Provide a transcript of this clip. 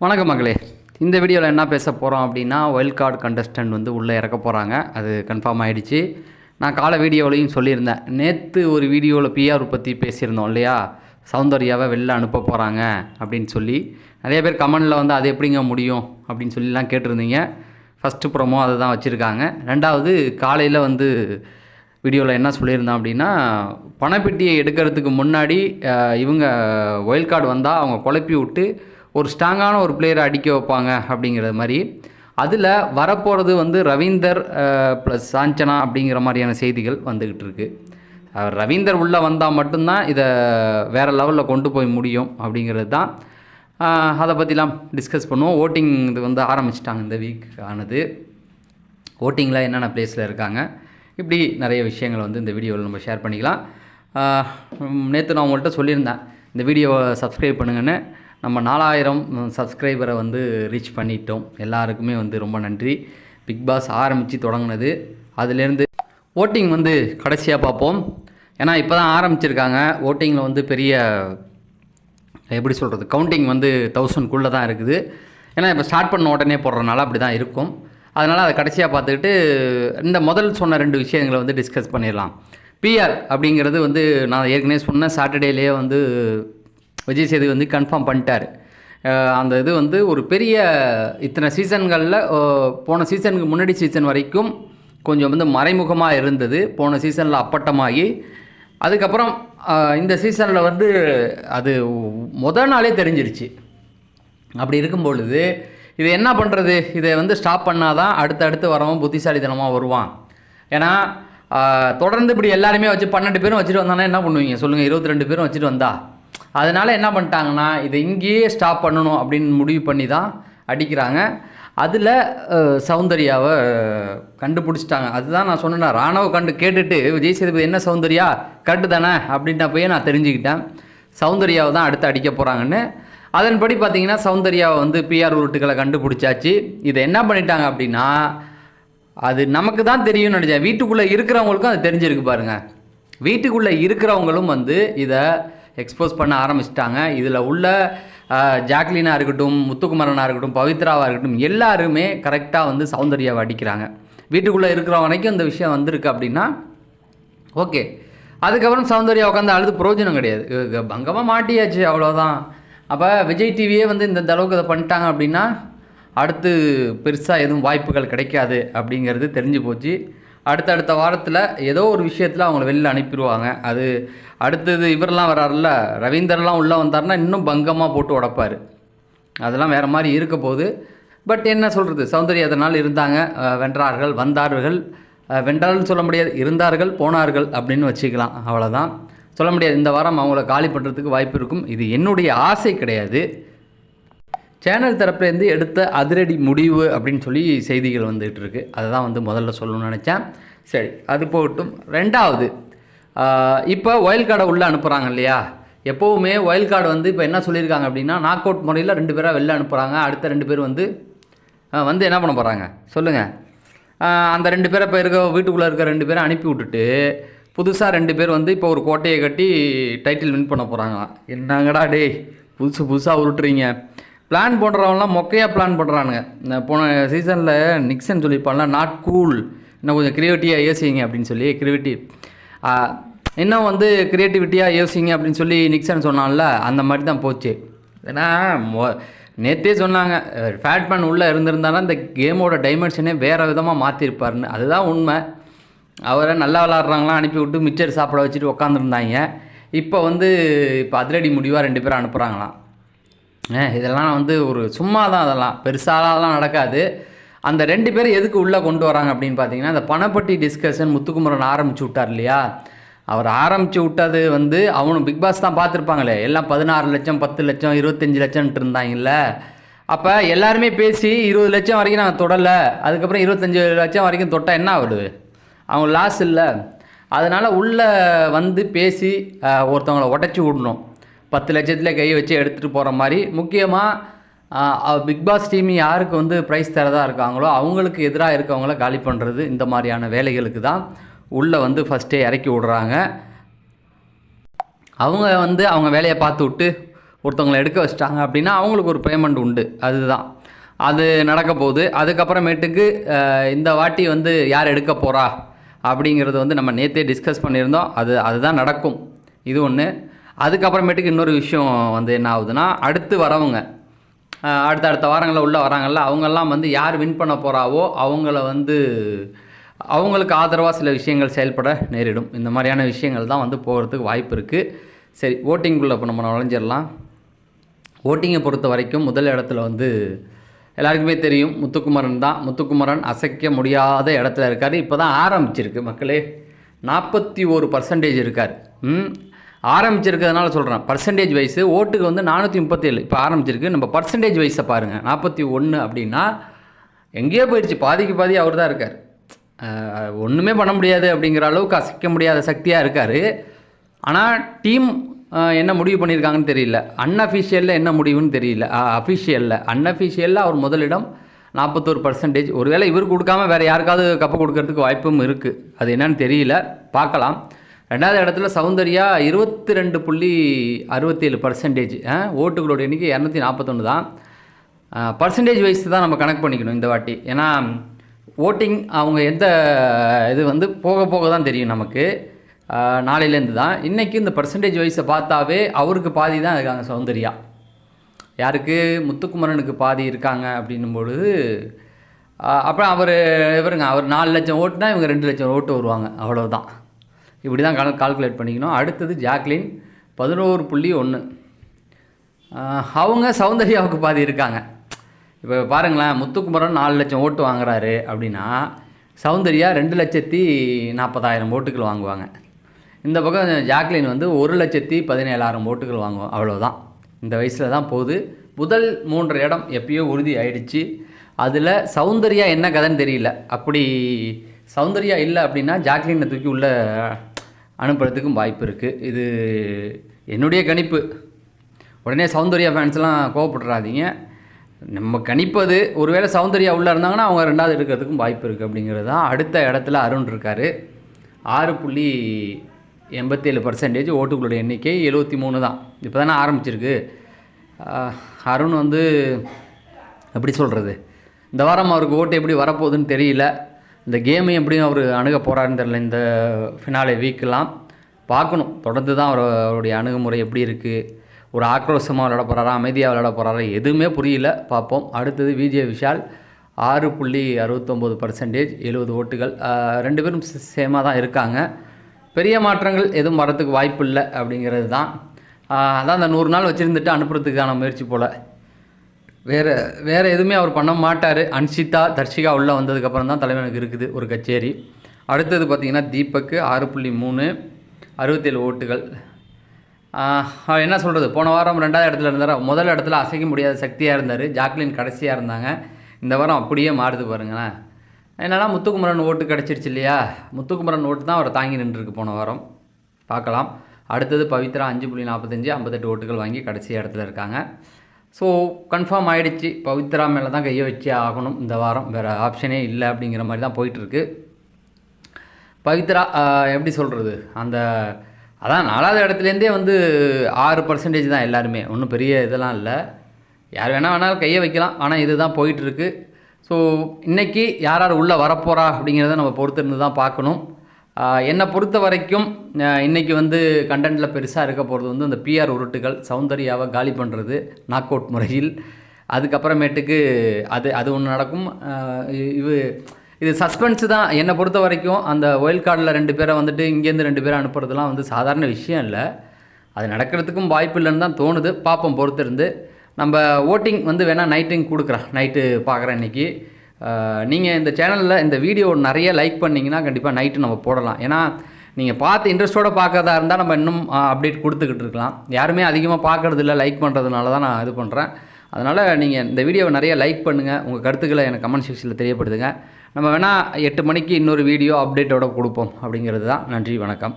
வணக்கம் மகளே. இந்த வீடியோவில் என்ன பேச போகிறோம் அப்படின்னா ஒயில்ட் கார்டு கண்டஸ்டன்ட் வந்து உள்ளே இறக்க போகிறாங்க அது கன்ஃபார்ம் ஆகிடுச்சு நான் காலை வீடியோவிலையும் சொல்லியிருந்தேன். நேற்று ஒரு வீடியோவில் பிஆர் பற்றி பேசியிருந்தோம் இல்லையா? சௌந்தர்யாவை வெளில அனுப்ப போகிறாங்க அப்படின்னு சொல்லி. நிறைய பேர் கமெண்டில் வந்து அது எப்படிங்க முடியும்? அப்படின்னு சொல்லிலாம் கேட்டிருந்தீங்க. ஃபஸ்ட்டு ப்ரோமோ அதை தான் வச்சுருக்காங்க. ரெண்டாவது காலையில் வந்து வீடியோவில் என்ன சொல்லியிருந்தேன் அப்படின்னா பணப்பெட்டியை எடுக்கிறதுக்கு முன்னாடி இவங்க ஒயில் கார்டு வந்தால் அவங்க குழப்பி விட்டு ஒரு ஸ்ட்ராங்கான ஒரு பிளேயரை அடிக்க வைப்பாங்க அப்படிங்கிற மாதிரி. அதில் வரப்போகிறது வந்து ரவீந்தர் ப்ளஸ் சாஞ்சனா அப்படிங்கிற மாதிரியான செய்திகள் வந்துக்கிட்டு இருக்கு. ரவீந்தர் உள்ளே வந்தால் மட்டும்தான் இதை வேறு லெவலில் கொண்டு போய் முடியும் அப்படிங்கிறது தான். அதை பற்றிலாம் டிஸ்கஸ் பண்ணுவோம். ஓட்டிங் இது வந்து ஆரம்பிச்சிட்டாங்க இந்த வீக் ஆனது. ஓட்டிங்கில் என்னென்ன பிளேஸில் இருக்காங்க? இப்படி நிறைய விஷயங்கள் வந்து இந்த வீடியோவில் நம்ம ஷேர் பண்ணிக்கலாம். நேற்று நான் உங்கள்கிட்ட சொல்லியிருந்தேன். இந்த வீடியோவை சப்ஸ்கிரைப் பண்ணுங்கன்னு. நம்ம நாலாயிரம் சப்ஸ்கிரைபரை வந்து ரீச் பண்ணிட்டோம். எல்லாருக்குமே வந்து ரொம்ப நன்றி. பிக் பாஸ் ஆரம்பித்து தொடங்கினது. அதுலேருந்து ஓட்டிங் வந்து கடைசியாக பார்ப்போம். ஏன்னா இப்போ தான் ஆரம்பிச்சிருக்காங்க. ஓட்டிங்கில் வந்து பெரிய எப்படி சொல்கிறது கவுண்டிங் வந்து தௌசண்ட்குள்ளே தான் இருக்குது. ஏன்னா இப்போ ஸ்டார்ட் பண்ண உடனே போடுறதுனால அப்படி தான் இருக்கும். அதனால் அதை கடைசியாக பார்த்துக்கிட்டு இந்த முதல் சொன்ன ரெண்டு விஷயங்களை வந்து டிஸ்கஸ் பண்ணிடலாம். பிஆர் அப்படிங்கிறது வந்து நான் ஏற்கனவே சொன்ன சாட்டர்டேலேயே வந்து விஜய் சேது வந்து கன்ஃபார்ம் பண்ணிட்டார். அந்த இது வந்து ஒரு பெரிய இத்தனை சீசன்களில் போன சீசனுக்கு முன்னாடி சீசன் வரைக்கும் கொஞ்சம் வந்து மறைமுகமாக இருந்தது. போன சீசனில் அப்பட்டமாகி அதுக்கப்புறம் இந்த சீசனில் வந்து அது முத நாளே தெரிஞ்சிருச்சு. அப்படி இருக்கும் பொழுது இது என்ன பண்ணுறது இதை வந்து ஸ்டாப் பண்ணாதான் அடுத்து அடுத்து வரவன் புத்திசாலித்தனமாக வருவான். ஏன்னா தொடர்ந்து இப்படி எல்லாருமே வச்சு பன்னெண்டு பேரும் வச்சுட்டு வந்தானா என்ன பண்ணுவீங்க? சொல்லுங்கள் இருபத்தி ரெண்டு பேரும் வச்சுட்டு வந்தா. அதனால் என்ன பண்ணிட்டாங்கன்னா இதை இங்கேயே ஸ்டாப் பண்ணணும் அப்படின்னு முடிவு பண்ணி தான் அடிக்கிறாங்க. அதில் சௌந்தர்யாவை கண்டுபிடிச்சிட்டாங்க. அதுதான் நான் சொன்னேன் ராணுவ கண்டு கேட்டுட்டு விஜய் சேதுபதி என்ன சௌந்தர்யா? கரெக்டு தானே? அப்படின்ட்டு போய் நான் தெரிஞ்சுக்கிட்டேன். சௌந்தர்யாவை தான் அடுத்து அடிக்க போகிறாங்கன்னு அதன்படி பார்த்திங்கன்னா சௌந்தர்யாவை வந்து பிஆர் உருட்டுகளை கண்டுபிடிச்சாச்சு. இதை என்ன பண்ணிட்டாங்க அப்படின்னா அது நமக்கு தான் தெரியும்னு நினச்சேன். வீட்டுக்குள்ளே இருக்கிறவங்களுக்கும் அது தெரிஞ்சிருக்கு பாருங்கள் வீட்டுக்குள்ளே இருக்கிறவங்களும் வந்து இதை எக்ஸ்போஸ் பண்ண ஆரம்பிச்சிட்டாங்க. இதில் உள்ள ஜாக்லினாக இருக்கட்டும் முத்துக்குமரனாக இருக்கட்டும் பவித்ராவாக இருக்கட்டும் எல்லாருமே கரெக்டாக வந்து சௌந்தர்யாவை அடிக்கிறாங்க. வீட்டுக்குள்ளே இருக்கிற வரைக்கும் இந்த விஷயம் வந்திருக்கு அப்படின்னா ஓகே. அதுக்கப்புறம் சௌந்தர்யா உட்காந்து அழுது பிரயோஜனம் கிடையாது. பங்கமாக மாட்டியாச்சு அவ்வளோதான் அப்போ விஜய் டிவியே வந்து இந்த அளவுக்கு இதை பண்ணிட்டாங்க அப்படின்னா அடுத்து பெருசாக எதுவும் வாய்ப்புகள் கிடைக்காது அப்படிங்கிறது தெரிஞ்சு போச்சு. அடுத்தடுத்த வாரத்தில் ஏதோ ஒரு விஷயத்தில் அவங்கள வெளியில் அனுப்பிடுவாங்க அது அடுத்தது இவரெல்லாம் வராருல்ல ரவீந்தர்லாம் உள்ளே வந்தாருன்னா இன்னும் பங்கமாக போட்டு உடைப்பார். அதெல்லாம் வேறு மாதிரி இருக்க போகுது பட் என்ன சொல்கிறது சௌந்தரிய அதனால் இருந்தாங்க வென்றார்கள் வந்தார்கள். அஹ் வென்றார்கள் சொல்ல முடியாது இருந்தார்கள் போனார்கள் அப்படின்னு வச்சுக்கலாம் அவ்வளோதான் சொல்ல முடியாது இந்த வாரம் அவங்கள காலி பண்ணுறதுக்கு வாய்ப்பு இருக்கும். இது என்னுடைய ஆசை கிடையாது. சேனல் தரப்புலேருந்து எடுத்த அதிரடி முடிவு அப்படின்னு சொல்லி செய்திகள் வந்துகிட்டு இருக்கு அதை தான் வந்து முதல்ல சொல்லணும்னு நினச்சேன். சரி அது போகட்டும். ரெண்டாவது இப்போ ஒயல் கார்டை உள்ளே அனுப்புகிறாங்க இல்லையா? எப்போவுமே ஒயல் கார்டு வந்து இப்போ என்ன சொல்லியிருக்காங்க அப்படின்னா நாக் அவுட் முறையில் ரெண்டு பேராக வெளில அனுப்புகிறாங்க அடுத்த ரெண்டு பேர் வந்து வந்து என்ன பண்ண போகிறாங்க சொல்லுங்கள் அந்த ரெண்டு பேரை இப்போ இருக்க வீட்டுக்குள்ளே இருக்க ரெண்டு பேரை அனுப்பி விட்டுட்டு புதுசாக ரெண்டு பேர் வந்து இப்போ ஒரு கோட்டையை கட்டி டைட்டில் வின் பண்ண போகிறாங்களாம் என்னங்கடா டேய் புதுசு புதுசாக உருட்டுறீங்க. பிளான் போடுறவங்களாம் மொக்கையாக பிளான் பண்ணுறானுங்க இந்த போன சீசனில் நிக்சன் சொல்லியிருப்பான்ல நாட் கூல் இன்னும் கொஞ்சம் க்ரியேட்டிவாக யோசிங்க அப்படின்னு சொல்லி க்ரியேட்டிவ் இன்னும் வந்து க்ரியேட்டிவிட்டியாக யோசிங்க அப்படின்னு சொல்லி நிக்சன் சொன்னான்ல அந்த மாதிரி தான் போச்சு. ஏன்னா மொ நேற்றே சொன்னாங்க ஃபேட்மேன் உள்ளே இருந்திருந்தாலும் இந்த கேமோட டைமென்ஷனே வேறு விதமாக மாற்றிருப்பாருன்னு அதுதான் உண்மை. அவரை நல்லா விளாட்றாங்களாம் அனுப்பி விட்டு மிச்சர் சாப்பிட வச்சுட்டு உட்காந்துருந்தாங்க இப்போ வந்து இப்போ அதிரடி முடிவாக ரெண்டு பேரும் அனுப்புகிறாங்களாம் இதெல்லாம் வந்து ஒரு சும்மா தான் அதெல்லாம். பெருசாலாம் நடக்காது. அந்த ரெண்டு பேரும் எதுக்கு உள்ளே கொண்டு வராங்க அப்படின்னு பார்த்தீங்கன்னா அந்த பணப்பட்டி டிஸ்கஷன் முத்துக்குமரன் ஆரம்பிச்சு விட்டார் இல்லையா? அவர் ஆரம்பித்து விட்டது வந்து அவனும் பிக் பாஸ் தான் பார்த்துருப்பாங்களே. எல்லாம் பதினாறு லட்சம் பத்து லட்சம் இருபத்தஞ்சி லட்சம்ன்ட்டு இருந்தாங்கல்ல. அப்போ எல்லாருமே பேசி இருபது லட்சம் வரைக்கும் நாங்கள் தொடலை. அதுக்கப்புறம் இருபத்தஞ்சி லட்சம் வரைக்கும் தொட்டால் என்ன ஆகுது அவங்க லாஸ் இல்லை. அதனால் உள்ளே வந்து பேசி ஒருத்தவங்களை ஒருத்தவங்கள உடச்சி விடணும். பத்து லட்சத்தில் கை வச்சு எடுத்துகிட்டு போகிற மாதிரி. முக்கியமாக பிக் பாஸ் டீம் யாருக்கு வந்து ப்ரைஸ் தரதாக இருக்காங்களோ அவங்களுக்கு எதிராக இருக்கவங்கள காலி பண்ணுறது இந்த மாதிரியான வேலைகளுக்கு தான் உள்ளே வந்து ஃபஸ்ட்டே இறக்கி விடுறாங்க. அவங்க வந்து அவங்க வேலையை பார்த்து விட்டு ஒருத்தவங்களை எடுக்க வச்சிட்டாங்க அப்படின்னா அவங்களுக்கு ஒரு பேமெண்ட் உண்டு. அதுதான். அது நடக்க போகுது. அதுக்கப்புறமேட்டுக்கு இந்த வாட்டி வந்து யார் எடுக்க போகிறா அப்படிங்கிறது வந்து நம்ம நேற்றே டிஸ்கஸ் பண்ணியிருந்தோம். அது அதுதான் நடக்கும். இது ஒன்று அதுக்கப்புறமேட்டுக்கு இன்னொரு விஷயம் வந்து என்ன ஆகுதுன்னா அடுத்து வரவங்க அடுத்த அடுத்த வாரங்களில் உள்ள வராங்கள்ல அவங்கெல்லாம் வந்து யார் வின் பண்ண போகிறாவோ அவங்கள வந்து அவங்களுக்கு ஆதரவாக சில விஷயங்கள் செயல்பட நேரிடும். இந்த மாதிரியான விஷயங்கள் தான் வந்து போகிறதுக்கு வாய்ப்பு இருக்குது சரி ஓட்டிங்குள்ளே இப்போ நம்ம நுழைஞ்சிடலாம். ஓட்டிங்கை பொறுத்த வரைக்கும் முதல் இடத்துல வந்து எல்லாருக்குமே தெரியும் முத்துக்குமரன் தான். முத்துக்குமரன் அசைக்க முடியாத இடத்துல இருக்கார். இப்போ தான் ஆரம்பிச்சிருக்கு மக்களே. நாற்பத்தி ஒரு பர்சன்டேஜ் இருக்கார். ம்? ஆரம்பிச்சிருக்கிறதுனால சொல்கிறேன் பர்சன்டேஜ் வைஸு ஓட்டுக்கு வந்து நானூற்றி முப்பத்தேழு. இப்போ ஆரம்பிச்சிருக்கு. நம்ம பர்சன்டேஜ் வைஸை பாருங்கள் நாற்பத்தி ஒன்று அப்படின்னா எங்கேயோ போயிடுச்சு. பாதிக்கு பாதி அவர் தான் இருக்கார். ஒன்றுமே பண்ண முடியாது அப்படிங்கிற அளவுக்கு அசைக்க முடியாத சக்தியாக இருக்கார். ஆனால் டீம் என்ன முடிவு பண்ணியிருக்காங்கன்னு தெரியல. அன்அஃபிஷியலில் என்ன முடிவுன்னு தெரியல. அஃபிஷியலில் அன்அஃபிஷியலில் அவர் முதலிடம் நாற்பத்தோரு பர்சன்டேஜ் ஒருவேளை இவர் கொடுக்காம வேறு யாருக்காவது கப்பு கொடுக்கறதுக்கு வாய்ப்பும் இருக்குது அது என்னன்னு தெரியல. பார்க்கலாம். ரெண்டாவது இடத்துல சௌந்தர்யா இருபத்தி ரெண்டு புள்ளி அறுபத்தேழு பர்சன்டேஜ் ஓட்டுகளோட எண்ணிக்கை இரநூத்தி நாற்பத்தொன்று தான். பர்சன்டேஜ் வைஸ் தான் நம்ம கணக்கு பண்ணிக்கணும் இந்த வாட்டி. ஏன்னா ஓட்டிங் அவங்க எந்த இது வந்து போக போக தான் தெரியும் நமக்கு. நாளையிலேருந்து தான். இன்றைக்கி இந்த பர்சன்டேஜ் வைஸை பார்த்தாவே அவருக்கு பாதி தான் இருக்காங்க சௌந்தர்யா. யாருக்கு? முத்துக்குமரனுக்கு பாதி இருக்காங்க அப்படின்னும் பொழுது அப்புறம் அவர் இவருங்க அவர் நாலு லட்சம் ஓட்டுனா இவங்க ரெண்டு லட்சம் ஓட்டு வருவாங்க. அவ்வளோதான் இப்படி தான் கால் கால்குலேட் பண்ணிக்கணும். அடுத்தது ஜாக்லின் பதினோரு புள்ளி ஒன்று அவங்க சௌந்தர்யாவுக்கு பாதி இருக்காங்க. இப்போ பாருங்களேன் முத்துக்குமரன் நாலு லட்சம் ஓட்டு வாங்குறாரு அப்படின்னா சௌந்தர்யா ரெண்டு லட்சத்தி நாற்பதாயிரம் ஓட்டுகள் வாங்குவாங்க. இந்த பக்கம் ஜாக்லின் வந்து ஒரு லட்சத்தி பதினேழாயிரம் ஓட்டுகள் வாங்குவோம் அவ்வளோதான் இந்த வயசில் தான் போகுது. முதல் மூன்று இடம் எப்பயோ உறுதி ஆயிடுச்சு. அதில் சௌந்தர்யா என்ன கதைன்னு தெரியல. அப்படி சௌந்தர்யா இல்லை அப்படின்னா ஜாக்லினை தூக்கி உள்ள அனுப்புறதுக்கும் வாய்ப்பு இருக்குது இது என்னுடைய கணிப்பு. உடனே சௌந்தர்யா ஃபேன்ஸ்லாம் கோவப்படுறாதீங்க நம்ம கணிப்பது ஒருவேளை சௌந்தர்யா உள்ளே இருந்தாங்கன்னா அவங்க ரெண்டாவது எடுக்கிறதுக்கும் வாய்ப்பு இருக்குது அப்படிங்கிறது தான் அடுத்த இடத்துல அருண் இருக்கார். ஆறு புள்ளி எண்பத்தேழு பர்சன்டேஜ் ஓட்டுகளுடைய எண்ணிக்கை எழுபத்தி மூணு தான். இப்போ தானே ஆரம்பிச்சிருக்கு அருண் வந்து எப்படி சொல்கிறது இந்த வாரம் அவருக்கு ஓட்டு எப்படி வரப்போகுதுன்னு தெரியல. இந்த கேமை எப்படியும் அவர் அணுக போகிறாருன்னு தெரில இந்த ஃபினாலே வீக்கெலாம் பார்க்கணும். தொடர்ந்து தான் அவர் அவருடைய அணுகுமுறை எப்படி இருக்குது ஒரு ஆக்ரோஷமாக விளையாட போகிறாரா அமைதியாக விளையாட போகிறாரா எதுவுமே புரியல. பார்ப்போம். அடுத்தது விஜய் விஷால் ஆறு புள்ளி அறுபத்தொம்போது பர்சன்டேஜ் எழுபது ஓட்டுகள். ரெண்டு பேரும் சேமாக தான் இருக்காங்க. பெரிய மாற்றங்கள் எதுவும் வரத்துக்கு வாய்ப்பு இல்லை அப்படிங்கிறது தான். அதான் அந்த நூறு நாள் வச்சுருந்துட்டு அனுப்புறதுக்கான முயற்சி போல். வேறு வேறு எதுவுமே அவர் பண்ண மாட்டார். அன்ஷிதா தர்ஷிகா உள்ளே வந்ததுக்கப்புறம் தான் தலைவனுக்கு இருக்குது ஒரு கச்சேரி. அடுத்தது பார்த்திங்கன்னா தீபக்கு ஆறு புள்ளி மூணு அறுபத்தேழு ஓட்டுகள். அவர் என்ன சொல்கிறது போன வாரம் ரெண்டாவது இடத்துல இருந்தார்? முதல் இடத்துல அசைக்க முடியாத சக்தியாக இருந்தார். ஜாக்லின் கடைசியாக இருந்தாங்க. இந்த வாரம் அப்படியே மாறுது பாருங்களேன். என்னன்னா முத்துக்குமரன் ஓட்டு கிடச்சிருச்சு இல்லையா? முத்துக்குமரன் ஓட்டு தான் அவர் தாங்கி நின்றுருக்கு போன வாரம். பார்க்கலாம். அடுத்தது பவித்ரா அஞ்சு புள்ளி நாற்பத்தஞ்சு ஐம்பத்தெட்டு ஓட்டுகள் வாங்கி கடைசி இடத்துல இருக்காங்க. ஸோ கன்ஃபார்ம் ஆகிடுச்சு பவித்ரா மேலே தான் கையை வச்சே ஆகணும். இந்த வாரம் வேறு ஆப்ஷனே இல்லை அப்படிங்கிற மாதிரி தான் போயிட்டுருக்கு. பவித்ரா எப்படி சொல்கிறது அந்த அதான் நாலாவது இடத்துலேருந்தே வந்து ஆறு பர்சன்டேஜ் தான் எல்லாருமே. ஒன்றும் பெரிய இதெல்லாம் இல்லை. யார் வேணால் வேணாலும் கையை வைக்கலாம். ஆனால் இதுதான் போயிட்டுருக்கு. ஸோ இன்றைக்கி யார் யார் உள்ளே வரப்போகிறா அப்படிங்கிறத நம்ம பொறுத்திருந்து தான் பார்க்கணும். என்னை பொறுத்த வரைக்கும் இன்றைக்கி வந்து கண்டென்ட்டில் பெருசாக இருக்க போகிறது வந்து அந்த பிஆர் உருட்டுகள் சௌந்தர்யாவை காலி பண்ணுறது நாக் அவுட் முறையில். அதுக்கப்புறமேட்டுக்கு அது அது ஒன்று நடக்கும். இது இது சஸ்பென்ஸ் தான். என்னை பொறுத்த வரைக்கும் அந்த ஒயில் கார்டில் ரெண்டு பேரை வந்துட்டு இங்கேருந்து ரெண்டு பேரை அனுப்புறதுலாம் வந்து சாதாரண விஷயம் இல்லை. அது நடக்கிறதுக்கும் வாய்ப்பு இல்லைன்னு தான் தோணுது. பார்ப்போம் பொறுத்திருந்து. நம்ம ஓட்டிங் வந்து வேணால் நைட்டிங் கொடுக்குறேன். நைட்டு பார்க்குறேன் இன்றைக்கி நீங்கள் இந்த சேனலில் இந்த வீடியோ நிறைய லைக் பண்ணிங்கன்னா கண்டிப்பாக நைட்டு நம்ம போடலாம். ஏன்னா நீங்கள் பார்த்து இன்ட்ரெஸ்ட்டோடு பார்க்கறதா இருந்தால் நம்ம இன்னும் அப்டேட் கொடுத்துக்கிட்டு இருக்கலாம். யாருமே அதிகமாக பார்க்கறது இல்லை லைக் பண்ணுறதுனால தான் நான் இது பண்ணுறேன் அதனால் நீங்கள் இந்த வீடியோவை நிறைய லைக் பண்ணுங்கள் உங்கள் கருத்துக்களை எனக்கு கமெண்ட் செக்ஷனில் தெரியப்படுத்துங்க. நம்ம வேணால் எட்டு மணிக்கு இன்னொரு வீடியோ அப்டேட்டோட கொடுப்போம் அப்படிங்கிறது தான். நன்றி வணக்கம்.